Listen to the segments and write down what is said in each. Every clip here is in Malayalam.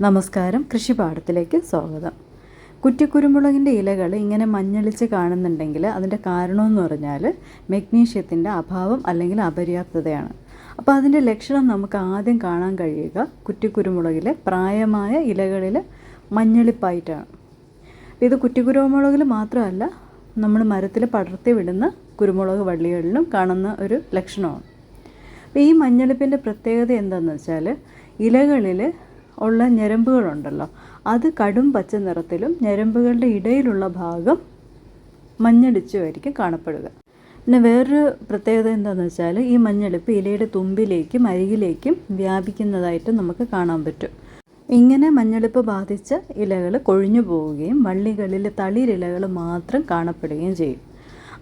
നമസ്കാരം. കൃഷിപാഠത്തിലേക്ക് സ്വാഗതം. കുറ്റിക്കുരുമുളകിന്റെ ഇലകൾ ഇങ്ങനെ മഞ്ഞളിച്ച് കാണുന്നുണ്ടെങ്കിൽ അതിന്റെ കാരണമെന്ന് പറഞ്ഞാൽ മെഗ്നീഷ്യത്തിന്റെ അഭാവം അല്ലെങ്കിൽ അപര്യാപ്തതയാണ്. അപ്പോൾ അതിന്റെ ലക്ഷണം നമുക്ക് ആദ്യം കാണാൻ കഴിയുക കുറ്റിക്കുരുമുളകിലെ പ്രായമായ ഇലകളിൽ മഞ്ഞളിപ്പായിട്ടാണ്. ഇത് കുറ്റിക്കുരുമുളകിൽ മാത്രമല്ല നമ്മൾ മരത്തിൽ പടർത്തി വിടുന്ന കുരുമുളക് വള്ളികളിലും കാണുന്ന ഒരു ലക്ഷണമാണ്. അപ്പോൾ ഈ മഞ്ഞളിപ്പിന്റെ പ്രത്യേകത എന്താണെന്ന് വെച്ചാൽ ഇലകളിൽ ഉള്ള ഞരമ്പുകളുണ്ടല്ലോ. അത് കടും പച്ച നിറത്തിലും ഞരമ്പുകളുടെ ഇടയിലുള്ള ഭാഗം മഞ്ഞടിച്ചുമായിരിക്കും കാണപ്പെടുക. പിന്നെ വേറൊരു പ്രത്യേകത എന്താണെന്ന് വെച്ചാൽ ഈ മഞ്ഞളിപ്പ് ഇലയുടെ തുമ്പിലേക്കും അരികിലേക്കും വ്യാപിക്കുന്നതായിട്ട് നമുക്ക് കാണാൻ പറ്റും. ഇങ്ങനെ മഞ്ഞളിപ്പ് ബാധിച്ച ഇലകൾ കൊഴിഞ്ഞു പോവുകയും വള്ളികളിൽ തളിരിലകൾ മാത്രം കാണപ്പെടുകയും ചെയ്യും.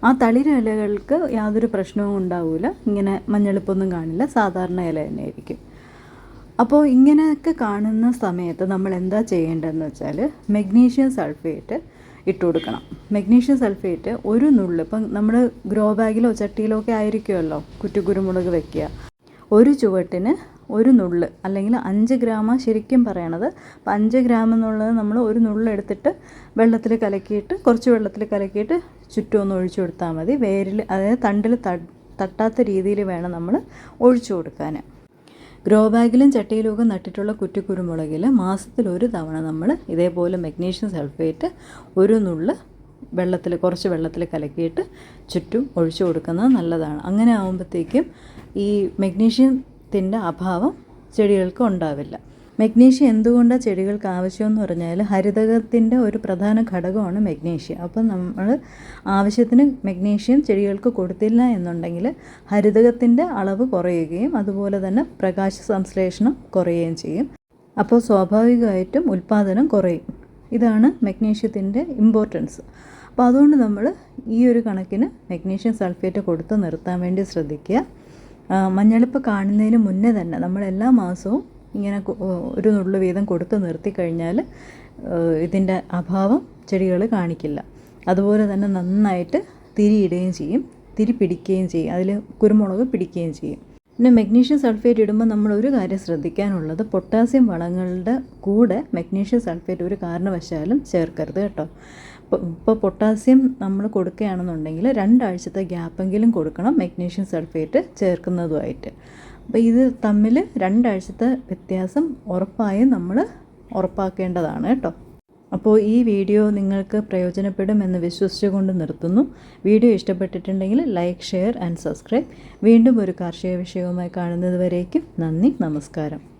ആ തളിരിലകൾക്ക് യാതൊരു പ്രശ്നവും ഉണ്ടാവില്ല ഇങ്ങനെ മഞ്ഞളിപ്പൊന്നും കാണില്ല. സാധാരണ ഇല തന്നെയായിരിക്കും. അപ്പോൾ ഇങ്ങനെയൊക്കെ കാണുന്ന സമയത്ത് നമ്മൾ എന്താ ചെയ്യേണ്ടതെന്ന് വെച്ചാൽ മെഗ്നീഷ്യം സൾഫേറ്റ് ഇട്ട് കൊടുക്കണം. മെഗ്നീഷ്യം സൾഫേറ്റ് ഒരു നുള്ള് ഇപ്പം നമ്മൾ ഗ്രോ ബാഗിലോ ചട്ടിയിലോ ഒക്കെ ആയിരിക്കുമല്ലോ കുറ്റിക്കുരുമുളക് വെക്കുക. ഒരു ചുവട്ടിന് ഒരു നുള്ള് അല്ലെങ്കിൽ അഞ്ച് ഗ്രാമ ശരിക്കും പറയണത് അപ്പം അഞ്ച് ഗ്രാം എന്നുള്ളത് നമ്മൾ ഒരു നുള്ള് എടുത്തിട്ട് വെള്ളത്തിൽ കലക്കിയിട്ട് കുറച്ച് വെള്ളത്തിൽ കലക്കിയിട്ട് ചുറ്റും ഒന്ന് ഒഴിച്ചു കൊടുത്താൽ മതി. വേരിൽ അതായത് തണ്ടിൽ തട്ടാത്ത രീതിയിൽ വേണം നമ്മൾ ഒഴിച്ചു കൊടുക്കാൻ. ഗ്രോ ബാഗിലും ചട്ടിയിലും ഒക്കെ നട്ടിട്ടുള്ള കുറ്റിക്കുരുമുളകിൽ മാസത്തിൽ ഒരു തവണ നമ്മൾ ഇതേപോലെ മഗ്നീഷ്യം സൾഫേറ്റ് ഒരു നുള്ള് വെള്ളത്തിൽ കുറച്ച് വെള്ളത്തിൽ കലക്കിയിട്ട് ചുറ്റും ഒഴിച്ചു കൊടുക്കുന്നത് നല്ലതാണ്. അങ്ങനെ ആകുമ്പോഴത്തേക്കും ഈ മഗ്നീഷ്യത്തിന്റെ അഭാവം ചെടികൾക്ക് ഉണ്ടാവില്ല. മെഗ്നീഷ്യം എന്തുകൊണ്ടാണ് ചെടികൾക്ക് ആവശ്യമെന്ന് പറഞ്ഞാൽ ഹരിതകത്തിന്റെ ഒരു പ്രധാന ഘടകമാണ് മെഗ്നീഷ്യം. അപ്പം നമ്മൾ ആവശ്യത്തിന് മെഗ്നീഷ്യം ചെടികൾക്ക് കൊടുത്തില്ല എന്നുണ്ടെങ്കിൽ ഹരിതകത്തിന്റെ അളവ് കുറയുകയും അതുപോലെ തന്നെ പ്രകാശ സംശ്ലേഷണം കുറയുകയും ചെയ്യും. അപ്പോൾ സ്വാഭാവികമായിട്ടും ഉൽപ്പാദനം കുറയും. ഇതാണ് മെഗ്നീഷ്യത്തിന്റെ ഇമ്പോർട്ടൻസ് അപ്പോൾ അതുകൊണ്ട് നമ്മൾ ഈ ഒരു കണക്കിന് മെഗ്നീഷ്യം സൾഫേറ്റ് കൊടുത്ത് നിർത്താൻ വേണ്ടി ശ്രദ്ധിക്കുക. മഞ്ഞളിപ്പ് കാണുന്നതിന് മുന്നേ തന്നെ നമ്മൾ എല്ലാ മാസവും ഇങ്ങനെ ഒരു നുള്ളു വീതം കൊടുത്ത് നിർത്തി കഴിഞ്ഞാൽ ഇതിന്റെ അഭാവം ചെടികൾ കാണിക്കില്ല. അതുപോലെ തന്നെ നന്നായിട്ട് തിരിയിടുകയും ചെയ്യും തിരി പിടിക്കുകയും ചെയ്യും അതിൽ കുരുമുളക് പിടിക്കുകയും ചെയ്യും. പിന്നെ മെഗ്നീഷ്യം സൾഫേറ്റ് ഇടുമ്പോൾ നമ്മൾ ഒരു കാര്യം ശ്രദ്ധിക്കാനുള്ളത് പൊട്ടാസ്യം വളങ്ങളുടെ കൂടെ മെഗ്നീഷ്യം സൾഫേറ്റ് ഒരു കാരണവശാലും ചേർക്കരുത് കേട്ടോ. ഇപ്പോൾ പൊട്ടാസ്യം നമ്മൾ കൊടുക്കുകയാണെന്നുണ്ടെങ്കിൽ രണ്ടാഴ്ചത്തെ ഗ്യാപ്പെങ്കിലും കൊടുക്കണം മെഗ്നീഷ്യം സൾഫേറ്റ് ചേർക്കുന്നതുമായിട്ട്. അപ്പോൾ ഇത് തമ്മിൽ രണ്ടാഴ്ചത്തെ വ്യത്യാസം ഉറപ്പായും നമ്മൾ ഉറപ്പാക്കേണ്ടതാണ് കേട്ടോ. അപ്പോൾ ഈ വീഡിയോ നിങ്ങൾക്ക് പ്രയോജനപ്പെടുമെന്ന് വിശ്വസിച്ചുകൊണ്ട് നിർത്തുന്നു. വീഡിയോ ഇഷ്ടപ്പെട്ടിട്ടുണ്ടെങ്കിൽ ലൈക്ക് ഷെയർ ആൻഡ് സബ്സ്ക്രൈബ്. വീണ്ടും ഒരു കാർഷിക വിഷയവുമായി കാണുന്നത് വരേക്കും നന്ദി നമസ്കാരം.